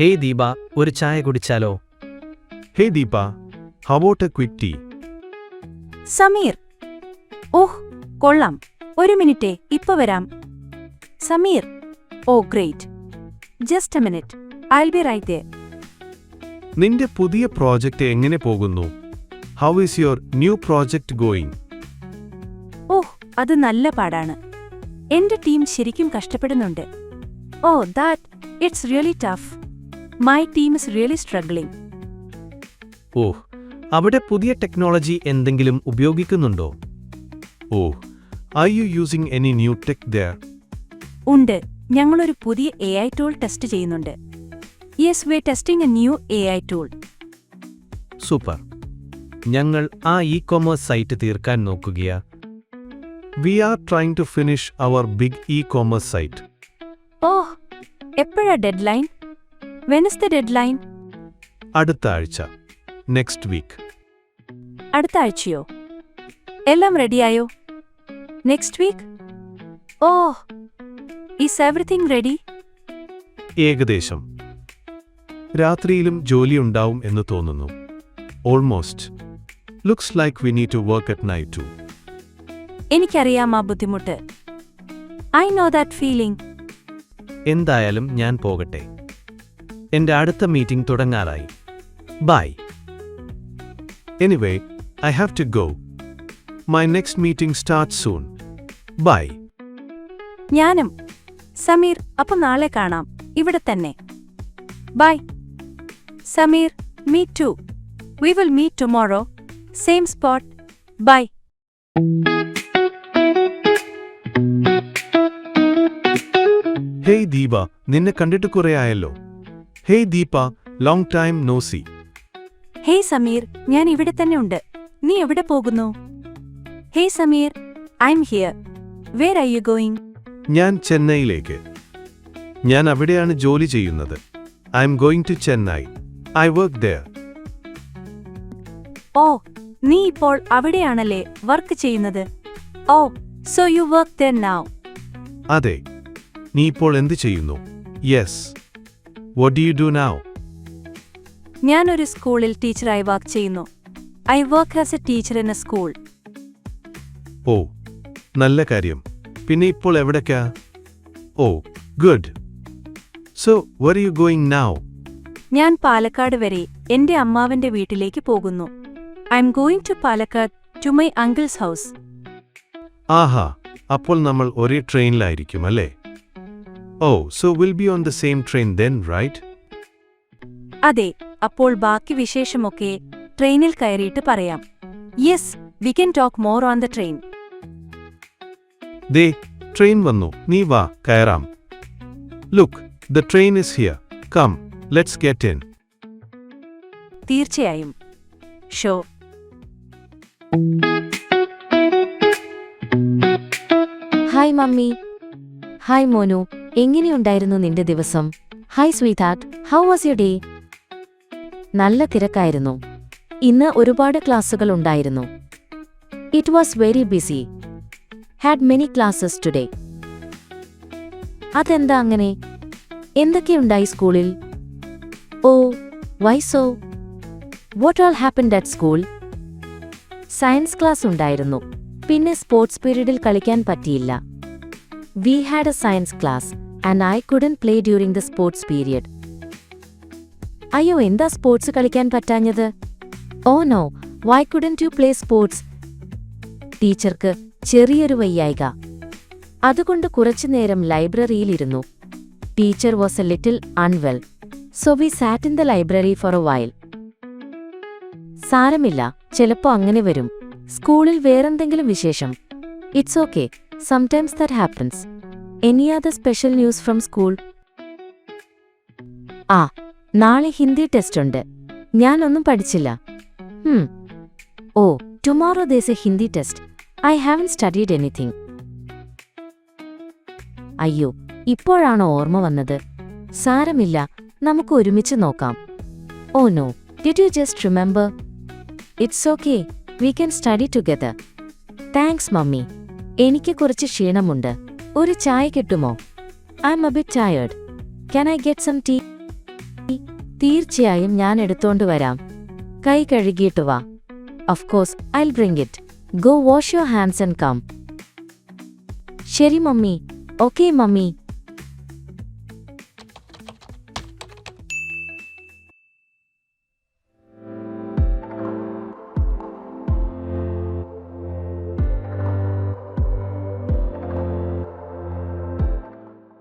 Hey Deepa ഒരു ചായ കുടിച്ചാലോ? Hey Deepa how about ക്വിറ്റി quick Sameer. ഓഹ് കൊള്ളാം. ഒരു മിനിറ്റേ ഇപ്പൊ വരാം. Sameer. Oh great just a minute I be right there നിന്റെ പുതിയ പ്രോജക്റ്റ് എങ്ങനെ പോകുന്നു? How is your new project going ഓഹ് അത് നല്ല പാടാണ്. എന്റെ ടീം ശരിക്കും കഷ്ടപ്പെടുന്നുണ്ട്. ഓ that it's really tough my team is really struggling ഓ അവിടെ പുതിയ ടെക്നോളജി എന്തെങ്കിലും ഉപയോഗിക്കുന്നുണ്ടോ? ഓ I you using any new tech there ഉണ്ട്. ഞങ്ങളൊരു പുതിയ എ ഐ ടൂൾ ടെസ്റ്റ് ചെയ്യുന്നുണ്ട്. Yes we testing a new A I tool super. ഞങ്ങൾ ആ ഇ കോമേഴ്സ് സൈറ്റ് തീർക്കാൻ നോക്കുകയാ. We are trying to finish our big e commerce site ഓ എപ്പോഴാ dead line venous the അടുത്ത ആഴ്ച. നെക്സ്റ്റ് വീക്ക് അടുത്ത ആഴ്ചയോ? എല്ലാം റെഡിയായോ? Next week oh is everything ready ഏകദേശം. രാത്രിയിലും ജോലി ഉണ്ടാവും എന്ന് തോന്നുന്നു. Almost looks like we need to work at night too എനിക്കറിയാം ആ ബുദ്ധിമുട്ട്. ഐ നോ ദാറ്റ് ഫീലിംഗ് എന്തായാലും ഞാൻ പോകട്ടെ. എന്റെ അടുത്ത meeting തുടങ്ങാറായി. Bye. Anyway I have to go my next meeting start soon bye. ഞാനും സമീർ അപ്പൊ നാളെ കാണാം. ഇവിടെ തന്നെ. Bye. Sameer meet to we will meet tomorrow same spot bye. Hey Deepa നിന്നെ കണ്ടിട്ട് കുറേ ആയല്ലോ. Hey Deepa long time no see hey Sameer ഞാൻ ഇവിടെ തന്നെ ഉണ്ട്. നീ എവിടെ പോകുന്നു? Hey Sameer I'm here where are you going ഞാൻ ചെന്നൈയിലേക്ക്. ഞാൻ അവിടെയാണ് ജോലി ചെയ്യുന്നത്. I'm going to Chennai I work there ഓ നീ ഇപ്പോൾ അവിടെയാണല്ലേ വർക്ക് ചെയ്യുന്നത്? ഓ so you work there now അതെ. നീ ഇപ്പോൾ എന്ത് ചെയ്യുന്നു? Yes what you you do now ഒരു സ്കൂളിൽ ടീച്ചറായി വർക്ക് ചെയ്യുന്നു. I work as a teacher in a school ഓ നല്ല കാര്യം. പിന്നെ ഇപ്പോൾ എവിടേക്കാ? ഓ good so where you going now ഞാൻ പാലക്കാട് വരെ എന്റെ അമ്മാവന്റെ വീട്ടിലേക്ക് പോകുന്നു. I'm going to Palakkad to my uncle's house ആഹാ അപ്പോൾ നമ്മൾ ഒരേ ട്രെയിനിലായിരിക്കും അല്ലേ? ഓ so will be on the same train then right അതെ അപ്പോൾ ബാക്കി വിശേഷമൊക്കെ ട്രെയിനിൽ കയറിയിട്ട് പറയാം. Yes we can talk more on the train they train വന്നു. നീ വാ കയറാം. Look the train is here come let's get in തീർച്ചയായും. Sure hi mummy. Hi Monu. എങ്ങനെയുണ്ടായിരുന്നു നിന്റെ ദിവസം? Hi sweetheart how was you day നല്ല തിരക്കായിരുന്നു. ഇന്ന് ഒരുപാട് ക്ലാസ്സുകൾ ഉണ്ടായിരുന്നു. It was very busy had many classes today അതെന്താ അങ്ങനെ? എന്തൊക്കെയുണ്ടായി സ്കൂളിൽ? ഓ why so what all happen that school science class ഉണ്ടായിരുന്നു. പിന്നെ സ്പോർട്സ് പീരീഡിൽ കളിക്കാൻ പറ്റിയില്ല. We had a science class and I couldn't play during the sports period അയ്യോ എന്താ സ്പോർട്സ് കളിക്കാൻ പറ്റാഞ്ഞത്? ഓ no why couldn't to play sports ടീച്ചർക്ക് ചെറിയൊരു വയ്യായിക. അതുകൊണ്ട് കുറച്ചുനേരം ലൈബ്രറിയിലിരുന്നു teacher was a little unwell so we sat in the library for a while സാരമില്ല ചിലപ്പോ അങ്ങനെ വരും. സ്കൂളിൽ വേറെന്തെങ്കിലും വിശേഷം. It's okay sometimes that happens any other special news from school ആ നാളെ ഹിന്ദി ടെസ്റ്റ് ഉണ്ട്. ഞാനൊന്നും പഠിച്ചില്ല. ഓ tomorrow there's a Hindi test I haven't studied anything അയ്യോ ഇപ്പോഴാണോ ഓർമ്മ വന്നത്? സാരമില്ല നമുക്ക് ഒരുമിച്ച് നോക്കാം. ഓ no did you just remember it's okay we can study together thanks mummy എനിക്ക് കുറച്ച് ക്ഷീണമുണ്ട്. ഒരു ചായ കിട്ടുമോ? I'm a bit tired can I get some tea തീർച്ചയായും ഞാൻ എടുത്തോണ്ട് വരാം. കൈ കഴുകിയിട്ട് വാ. Of course I'll bring it go wash your hands and come ശരി മമ്മി. Okay mummy.